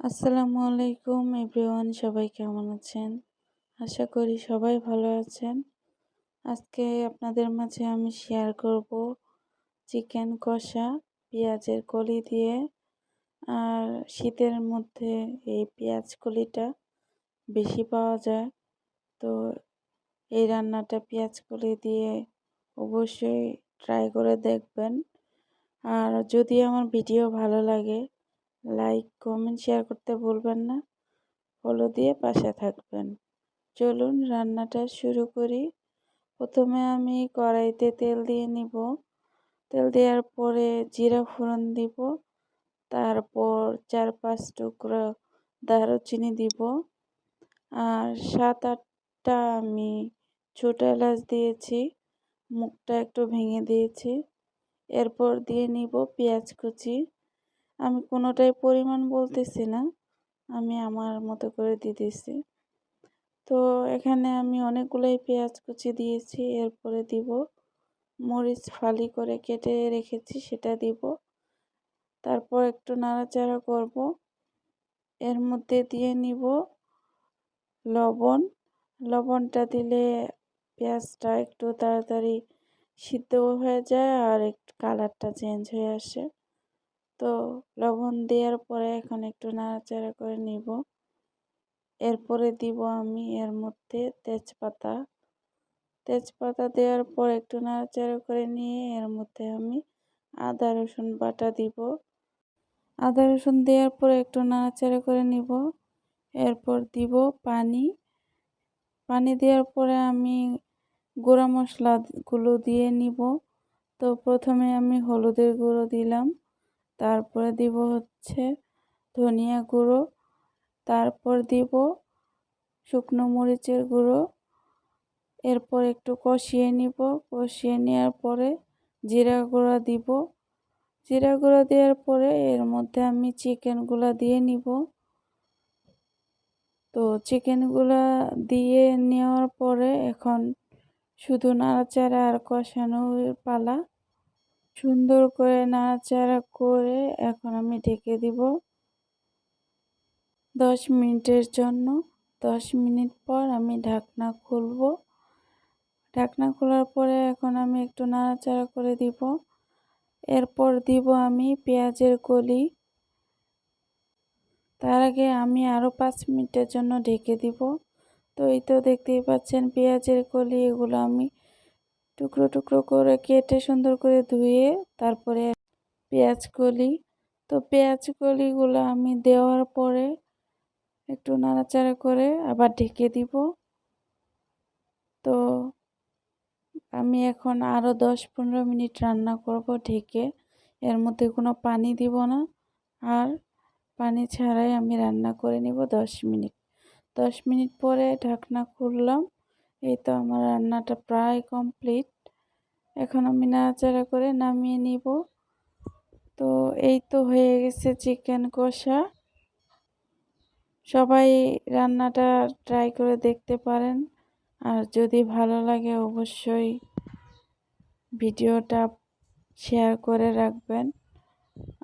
আসসালামু আলাইকুম এভরিওয়ান, সবাই কেমন আছেন? আশা করি সবাই ভালো আছেন। আজকে আপনাদের মাঝে আমি শেয়ার করব চিকেন কষা, পেঁয়াজের কলি দিয়ে। আর শীতের মধ্যে এই পেঁয়াজ কলিটা বেশি পাওয়া যায়। তো এই রান্নাটা পেঁয়াজ কলি দিয়ে অবশ্যই ট্রাই করে দেখবেন। আর যদি আমার ভিডিও ভালো লাগে লাইক কমেন্ট শেয়ার করতে ভুলবেন না। ফলো দিয়ে পাশে থাকবেন। চলুন রান্নাটা শুরু করি। প্রথমে আমি কড়াইতে তেল দিয়ে নিব। তেল দেওয়ার পরে জিরা ফোড়ন দিব। তারপর চার পাঁচ টুকরো দারুচিনি দিব। আর সাত আটটা আমি ছোটো এলাচ দিয়েছি। মুখটা একটু ভেঙে দিয়েছি। এরপর দিয়ে নিব পেঁয়াজ কুচি। আমি কোনোটাই পরিমাণ বলতেছি না। আমি আমার মতো করে দিয়ে দিতেছি। তো এখানে আমি অনেকগুলোই পেঁয়াজ কুচি দিয়েছি, এরপরে দিব মরিচ ফালি করে কেটে রেখেছি, সেটা দিব। তারপর একটু নাড়াচাড়া করব। এর মধ্যে দিয়ে নিব লবণ। লবণটা দিলে পেঁয়াজটা একটু তাড়াতাড়ি সিদ্ধ হয়ে যায় আর একটু কালারটা চেঞ্জ হয়ে আসে। তো লবণ দেওয়ার পরে এখন একটু নাড়াচাড়া করে নিব। এরপরে দিব আমি এর মধ্যে তেজপাতা। তেজপাতা দেওয়ার পর একটু নাড়াচাড়া করে নিয়ে এর মধ্যে আমি আদা, রসুন বাটা দিব। আদা, রসুন দেওয়ার পর একটু নাড়াচাড়া করে নিব। এরপর দিব পানি। পানি দেওয়ার পরে আমি গুঁড়া মশলাগুলো দিয়ে নিব। তো প্রথমে আমি হলুদের গুঁড়ো দিলাম। তারপরে দিব হচ্ছে ধনিয়া গুঁড়ো, তারপর দিব শুকনো মরিচের গুঁড়ো, এরপর একটু কষিয়ে নিব, কষিয়ে নেওয়ার পরে জিরা গুঁড়া দিব। জিরা গুঁড়ো দেওয়ার পরে এর মধ্যে আমি চিকেনগুলো দিয়ে নিব। তো চিকেনগুলো দিয়ে নেওয়ার পরে এখন শুধু নাড়াচাড়া আর কষানোর পালা। সুন্দর করে নাড়াচাড়া করে এখন আমি ঢেকে দিব দশ মিনিটের জন্য। দশ মিনিট পর আমি ঢাকনা খুলব। ঢাকনা খোলার পরে এখন আমি একটু নাড়াচাড়া করে দিব। এরপর দিব আমি পেঁয়াজের কলি। তার আগে আমি আরও পাঁচ মিনিটের জন্য ঢেকে দিব। তো এই তো দেখতেই পাচ্ছেন পেঁয়াজের কলি, এগুলো আমি টুকরো টুকরো করে কেটে সুন্দর করে ধুয়ে তারপরে পেঁয়াজ কলি। তো পেঁয়াজ কলিগুলো আমি দেওয়ার পরে একটু নাড়াচাড়া করে আবার ঢেকে দিব। তো আমি এখন আরও দশ পনেরো মিনিট রান্না করব ঢেকে। এর মধ্যে কোনো পানি দিব না। আর পানি ছাড়াই আমি রান্না করে নিব দশ মিনিট। দশ মিনিট পরে ঢাকনা খুললাম। এই তো আমার রান্নাটা প্রায় কমপ্লিট। এখন আমি নাড়াচাড়া করে নামিয়ে নিব। তো এই তো হয়ে গেছে চিকেন কষা। সবাই রান্নাটা ট্রাই করে দেখতে পারেন। আর যদি ভালো লাগে অবশ্যই ভিডিওটা শেয়ার করে রাখবেন।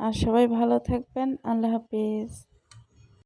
আর সবাই ভালো থাকবেন। আল্লাহ হাফিজ।